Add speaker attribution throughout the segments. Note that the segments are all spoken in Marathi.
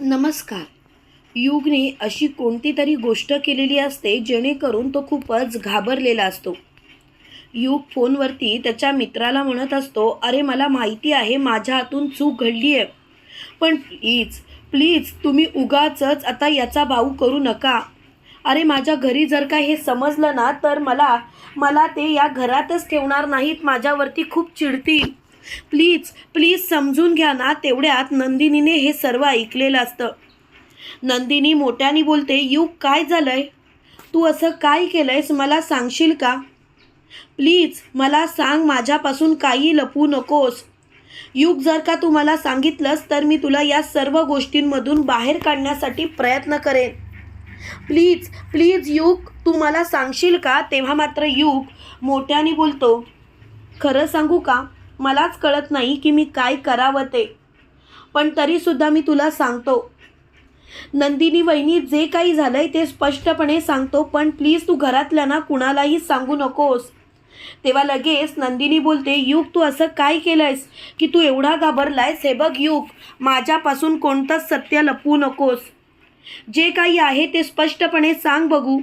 Speaker 1: नमस्कार. युगने अशी कोणती तरी गोष्ट केलेली असते जेणेकरून तो खूपच घाबरलेला असतो. युग फोनवरती त्याच्या मित्राला म्हणत असतो अरे मला माहिती आहे माझ्या हातून चूक घडली आहे पण प्लीज प्लीज तुम्ही उगाचच आता याचा भाऊ करू नका. अरे माझ्या घरी जर का हे समजलं ना तर मला मला ते या घरातच ठेवणार नाहीत. माझ्यावरती खूप चिडतील. प्लीज प्लीज समजून घ्या ना तेवढ्यात नंदिनीने हे सर्व ऐकलेलं असतं. नंदिनी मोठ्याने बोलते युग काय झालंय? तू असं काय केलंयस? मला सांगशील का? प्लीज मला सांग माझ्यापासून काही लपवू नकोस. युग जर का तू मला सांगितलंस तर मी तुला या सर्व गोष्टींमधून बाहेर काढण्यासाठी प्रयत्न करेन. प्लीज प्लीज युग तू मला सांगशील का? तेव्हा मात्र युग मोठ्याने बोलतो. खरं सांगू का? मलाच कळत नाही की मी काय करावं ते. पण तरीसुद्धा मी तुला सांगतो. नंदिनी वहिनी जे काही झालंय ते स्पष्टपणे सांगतो पण प्लीज तू घरातल्यांना कुणालाही सांगू नकोस. तेव्हा लगेच नंदिनी बोलते युग तू असं काय केलंयस की तू एवढा घाबरलायस? हे बघ युग माझ्यापासून कोणतंच सत्य लपवू नकोस. जे काही आहे ते स्पष्टपणे सांग बघू.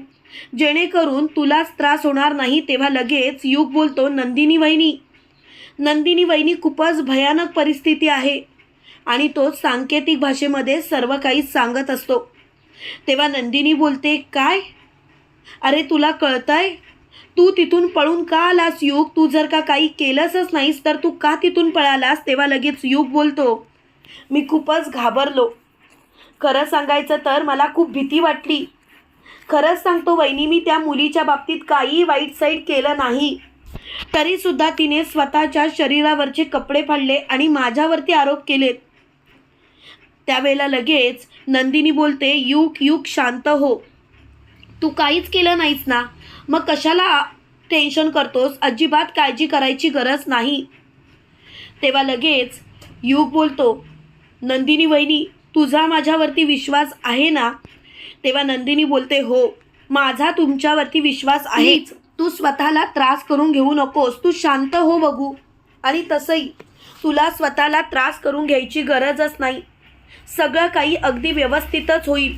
Speaker 1: जेणेकरून तुलाच त्रास होणार नाही. तेव्हा लगेच युग बोलतो नंदिनी वहिनी नंदिनी वहिनी खूपच भयानक परिस्थिती आहे. आणि तो सांकेतिक भाषेमध्ये सर्व काही सांगत असतो. तेव्हा नंदिनी बोलते काय? अरे तुला कळतंय? तू तिथून पळून का आलास युग? तू जर का काही केलंसच नाहीस तर तू का तिथून पळालास? तेव्हा लगेच युग बोलतो मी खूपच घाबरलो. खरं सांगायचं तर मला खूप भीती वाटली. खरंच सांगतो वहिनी मी त्या मुलीच्या बाबतीत काही वाईट साईड केलं नाही. तरीसुद्धा तिने स्वतःच्या शरीरावरचे कपडे फाडले आणि माझ्यावरती आरोप केलेत. त्यावेळेला लगेच नंदिनी बोलते युग युग शांत हो. तू काहीच केलं नाहीस ना. मग कशाला टेन्शन करतोस? अजिबात काळजी करायची गरज नाही. तेव्हा लगेच युग बोलतो नंदिनी वहिनी तुझा माझ्यावरती विश्वास आहे ना? तेव्हा नंदिनी बोलते हो. माझा तुमच्यावरती विश्वास आहेच. तू स्वतःला त्रास करून घेऊ नकोस. तू शांत हो बघू. आणि तसंही तुला स्वतःला त्रास करून घ्यायची गरजच नाही. सगळं काही अगदी व्यवस्थितच होईल.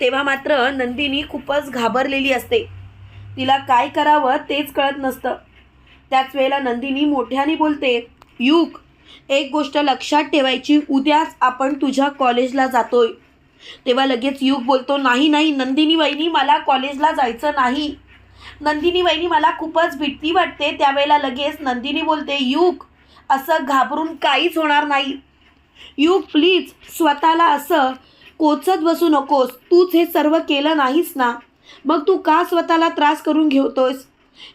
Speaker 1: तेव्हा मात्र नंदिनी खूपच घाबरलेली असते. तिला काय करावं तेच कळत नसतं. त्याच वेळेला नंदिनी मोठ्याने बोलते युग एक गोष्ट लक्षात ठेवायची. उद्याच आपण तुझ्या कॉलेजला जातोय. तेव्हा लगेच युग बोलतो नाही नाही नंदिनी वहिनी मला कॉलेजला जायचं नाही. नंदिनी वहिनी मला खूपच भीती वाटते. त्यावेळेला लगेच नंदिनी बोलते युग असं घाबरून काहीच होणार नाही. युग प्लीज स्वतःला असं कोचत बसू नकोस. तूच हे सर्व केलं नाहीस ना? मग तू का स्वतःला त्रास करून घेतोयस?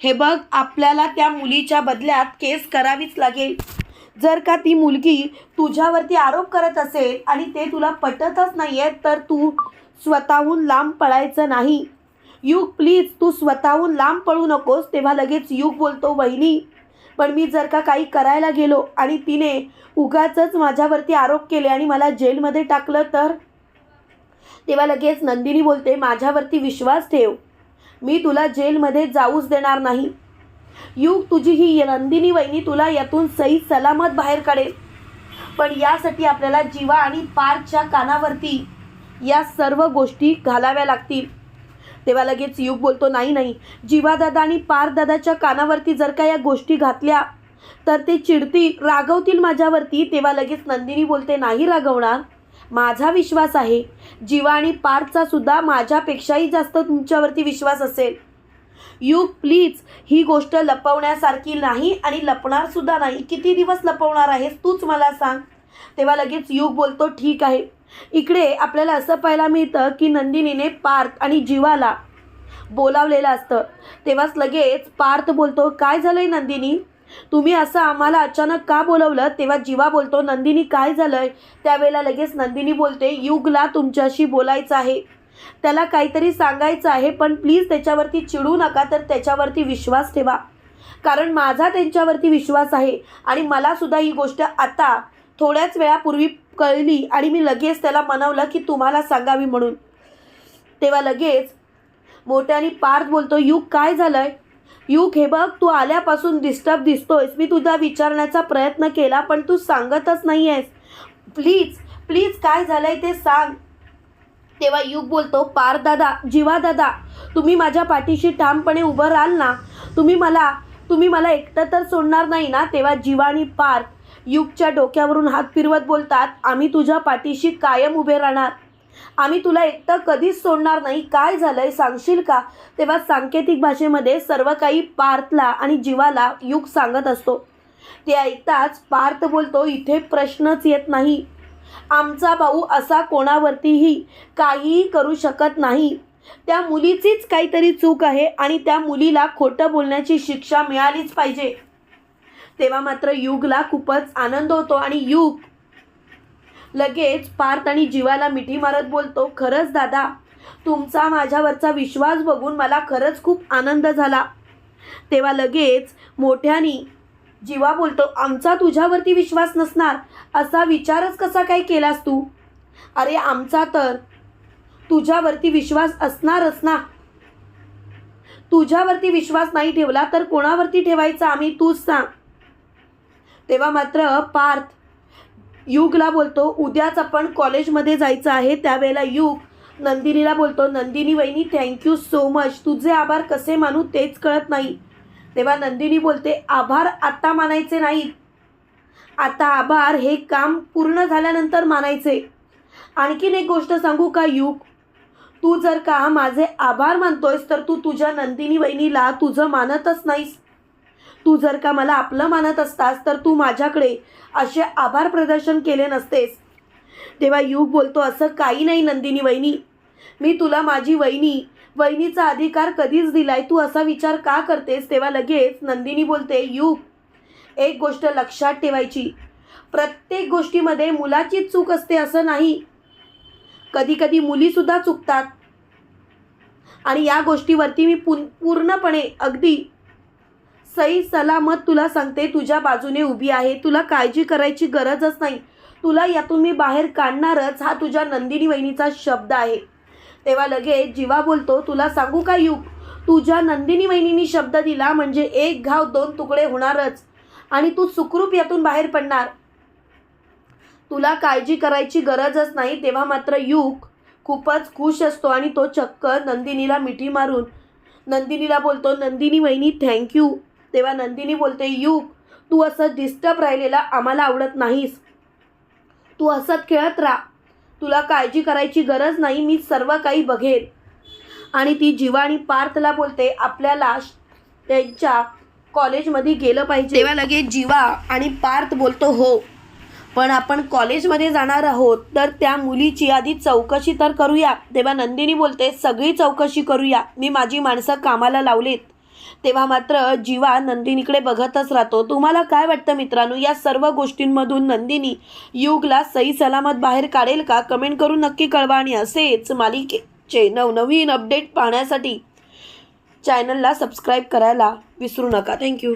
Speaker 1: हे बघ आपल्याला त्या मुलीच्या बदल्यात केस करावीच लागेल. जर का ती मुलगी तुझ्यावरती आरोप करत असेल आणि ते तुला पटतच नाही आहे तर तू स्वतःहून लांब पळायचं नाही. युग प्लीज तू स्वतःहून लांब पळू नकोस. तेव्हा लगेच युग बोलतो वहिनी पण मी जर का काही करायला गेलो आणि तिने उगाचच माझ्यावरती आरोप केले आणि मला जेलमध्ये टाकलं तर? तेव्हा लगेच नंदिनी बोलते माझ्यावरती विश्वास ठेव. मी तुला जेलमध्ये जाऊच देणार नाही. युग तुझी ही नंदिनी वहिनी तुला यातून सही सलामत बाहेर काढेल. पण यासाठी आपल्याला जीवा आणि पारच्या कानावरती या सर्व गोष्टी घालाव्या लागतील. तेव्हा लगेच युग बोलतो नाही नाही. जीवादादा आणि पारदादाच्या कानावरती जर का या गोष्टी घातल्या तर ते चिडतील रागवतील माझ्यावरती. तेव्हा लगेच नंदिनी बोलते नाही रागवणार. माझा विश्वास आहे. जीवा आणि पारचा सुद्धा माझ्यापेक्षाही जास्त तुमच्यावरती विश्वास असेल. युग प्लीज ही गोष्ट लपवण्यासारखी नाही आणि लपणार सुद्धा नाही. किती दिवस लपवणार आहेस? तूच मला सांग. तेव्हा लगेच युग बोलतो ठीक आहे. इकडे आपल्याला असं पाहायला मिळतं की नंदिनीने पार्थ आणि जीवाला बोलावलेलं असतं. तेव्हाच लगेच पार्थ बोलतो काय झालंय नंदिनी? तुम्ही असं आम्हाला अचानक का बोलवलं? तेव्हा जीवा बोलतो नंदिनी काय झालंय? त्यावेळेला लगेच नंदिनी बोलते युगला तुमच्याशी बोलायचं आहे. त्याला काहीतरी सांगायचं आहे पण प्लीज त्याच्यावरती चिडू नका तर त्याच्यावरती विश्वास ठेवा. कारण माझा त्यांच्यावरती विश्वास आहे आणि मलासुद्धा ही गोष्ट आता थोड्याच वेळापूर्वी कळली आणि मी लगेच त्याला म्हणवलं की तुम्हाला सांगावी म्हणून. तेव्हा लगेच मोठ्याने पार्थ बोलतो युग काय झालंय? युग हे बघ तू आल्यापासून डिस्टर्ब दिसतोयस. मी तुझा विचारण्याचा प्रयत्न केला पण तू सांगतच नाही आहेस प्लीज प्लीज काय झालंय ते सांग. तेव्हा युग बोलतो पार दादा जीवा दादा तुम्ही माझ्या पाठीशी ठामपणे उभं राहाल ना? तुम्ही मला तुम्ही मला एकटं तर सोडणार नाही ना? तेव्हा जीवा आणि पार युगच्या डोक्यावरून हात फिरवत बोलतात आम्ही तुझ्या पाठीशी कायम उभे राहणार. आम्ही तुला एकटं कधीच सोडणार नाही. काय झालंय सांगशील का? तेव्हा सांकेतिक भाषेमध्ये सर्व काही पार्थला आणि जीवाला युग सांगत असतो. ते ऐकताच पार्थ बोलतो इथे प्रश्नच येत नाही. आमचा भाऊ असा कोणावरतीही काहीही करू शकत नाही. त्या मुलीचीच काहीतरी चूक आहे आणि त्या मुलीला खोटं बोलण्याची शिक्षा मिळालीच पाहिजे. तेव्हा मात्र युगला खूपच आनंद होतो आणि युग लगेच पार्थ आणि जीवाला मिठी मारत बोलतो खरंच दादा तुमचा माझ्यावरचा विश्वास बघून मला खरंच खूप आनंद झाला. तेव्हा लगेच मोठ्यानी जीवा बोलतो आमचा तुझ्यावरती विश्वास नसणार असा विचारच कसा काय केलास तू? अरे आमचा तर तुझ्यावरती विश्वास असणारच ना. तुझ्यावरती विश्वास नाही ठेवला तर कोणावरती ठेवायचा? आम्ही तूच सांग. तेव्हा मात्र पार्थ युगला बोलतो. उद्याच आपण कॉलेजमध्ये जायचं आहे. त्यावेळेला युग. नंदिनीला बोलतो नंदिनी वहिनी थँक्यू सो मच तुझे आभार कसे मानू तेच कळत नाही. तेव्हा नंदिनी बोलते आभार आत्ता मानायचे नाहीत. आता आभार हे काम पूर्ण झाल्यानंतर मानायचे. आणखीन एक गोष्ट सांगू का युग? तू जर का माझे आभार मानतोयस तर तू तुझ्या नंदिनी वहिनीला तुझं मानतच नाहीस. तू जर का मला आपलं मानत असतास तर तू माझ्याकडे असे आभार प्रदर्शन केले नसतेस. तेव्हा युग बोलतो असं काही नाही नंदिनी वहिनी. मी तुला माझी वहिनी वहिनीचा अधिकार कधीच दिलाय. तू असा विचार का करतेस? तेव्हा लगेच नंदिनी बोलते युग एक गोष्ट लक्षात ठेवायची. प्रत्येक गोष्टीमध्ये मुलाचीच चूक असते असं नाही. कधी कधी मुलीसुद्धा चुकतात. आणि या गोष्टीवरती मी पूर्णपणे अगदी सई सलामत तुला सांगते तुझ्या बाजूने उभी आहे. तुला काळजी करायची गरजच नाही. तुला यातून मी बाहेर काढणारच हा तुझ्या नंदिनी वहिनीचा शब्द आहे. तेव्हा लगेच जीवा बोलतो तुला सांगू का युग? तुझ्या नंदिनी वहिनीनी शब्द दिला म्हणजे एक घाव दोन तुकडे होणारच. आणि तू सुखरूप यातून बाहेर पडणार. तुला काळजी करायची गरजच नाही. तेव्हा मात्र युग खूपच खुश असतो आणि तो चक्क नंदिनीला मिठी मारून नंदिनीला बोलतो नंदिनी वहिनी थँक्यू तेव्हा नंदिनी बोलते युग तू असं डिस्टर्ब राहिलेला आम्हाला आवडत नाहीस. तू असत खेळत राहा. तुला काळजी करायची गरज नाही मी सर्व काही बघेन. आणि ती जीवाणी आणि पार्थला बोलते आपल्याला त्यांच्या कॉलेजमध्ये गेलं पाहिजे. तेव्हा लगेच जीवा आणि पार्थ बोलतो हो पण आपण कॉलेजमध्ये जाणार आहोत तर त्या मुलीची आधी चौकशी तर करूया. तेव्हा नंदिनी बोलते सगळी चौकशी करूया. मी माझी माणसं कामाला लावलीत. तेव्हा मात्र जीवा नंदिनीकडे बघतच राहतो. तुम्हाला काय वाटतं मित्रांनो? या सर्व गोष्टींमधून नंदिनी युगला सही सलामत बाहेर काढेल का? कमेंट करून नक्की कळवा आणि असेच मालिकेचे नवनवीन अपडेट पाहण्यासाठी चॅनलला सबस्क्राईब करायला विसरू नका. थँक्यू